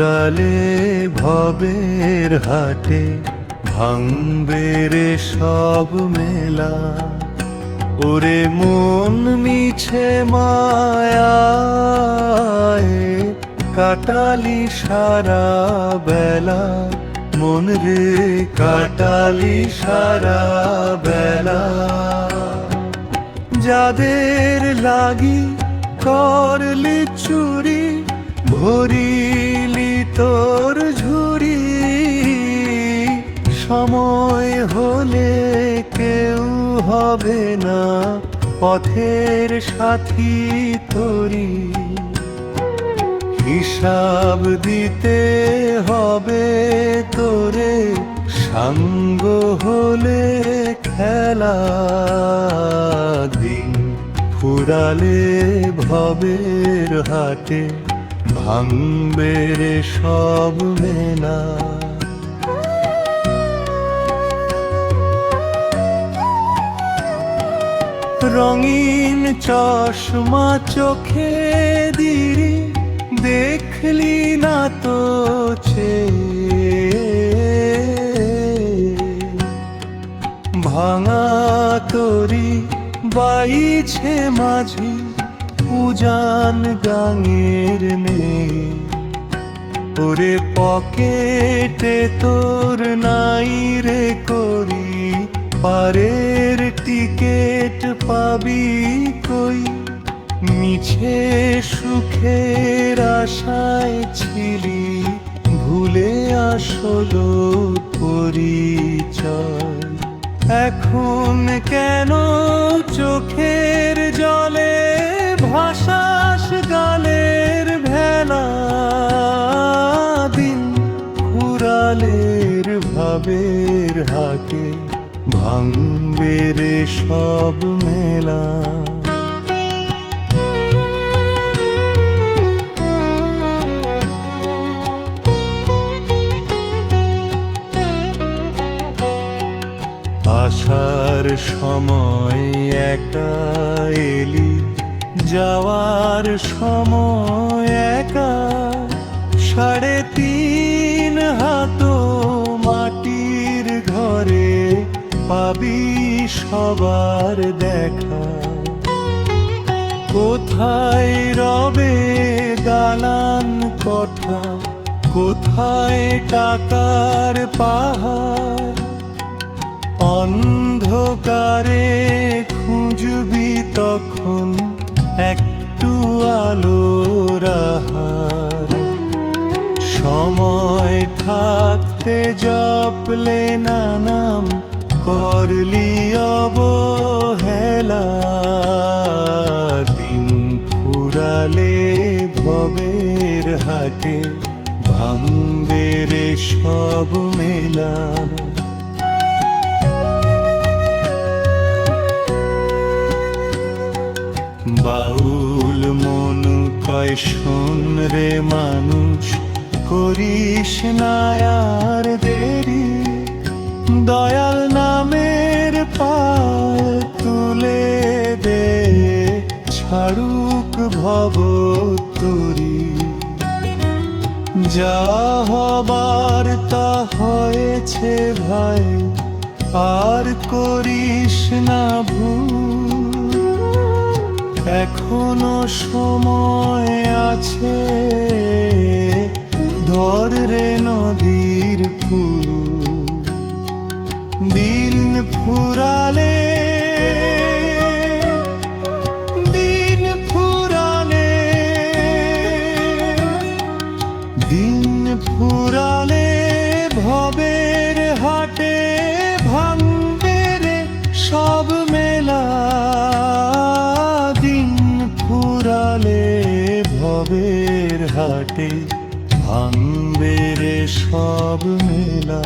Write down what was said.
দিন ভবের হাটে ভাঙবে সব মেলা। ওরে মন মিছে মায়ায় কাটালি সারা বেলা। মন রে কাটালি সারা বেলা। যাদের লাগি করলি চুরি ভরিলি হবে না পথের সাথী তোরি। হিসাব দিতে হবে তোরে, সাঙ্গ হলে খেলা দিন। ফুরালে ভবের হাটে ভাঙবে সব মেলা। রঙিন চশমা চোখে দিরি দেখলি না তো ভাঙা তরি বাইছে মাঝি, উজান গাঙের নেই ওরে পকেটে তোর নাই রে করি, পারের টিকেট পাবি কই? মিছে সুখের আশায় ছিলি, ভুলে আসলো পরিচয়। এখন কেন চোখের জলে ভাসাস গালের ভেলা? দিন ফুরালের ভাবের হাকে ভাঙবে রে সব মেলা। আসার সময় একা এলি যাওয়ার সময় একা সাড়ে তিন পাবি সবার দেখা। কোথায় রবে দালান কথা? কোথায় টাকার পাহাড়? অন্ধকারে খুঁজবি তখন একটু আলোর আহার। সময় থাকতে জপলে না নাম করলি অবহেলা দিন ফুরালে ভবের হাটে ভাঙবে রে সব মেলা। বাউল মন কয়, শোন রে মানুষ, করিস না আর দেরি। দয়াল নামের পাল তুলে দে, ছাড়ুক ভব তুরি। যা হবার তা হয়েছে ভাই, আর করিস না ভুল। এখনও সময় আছে, ধর রে নদীর সব মেলা দিন ফুরালে ভবের হাটে ভাঙবে রে সব মেলা।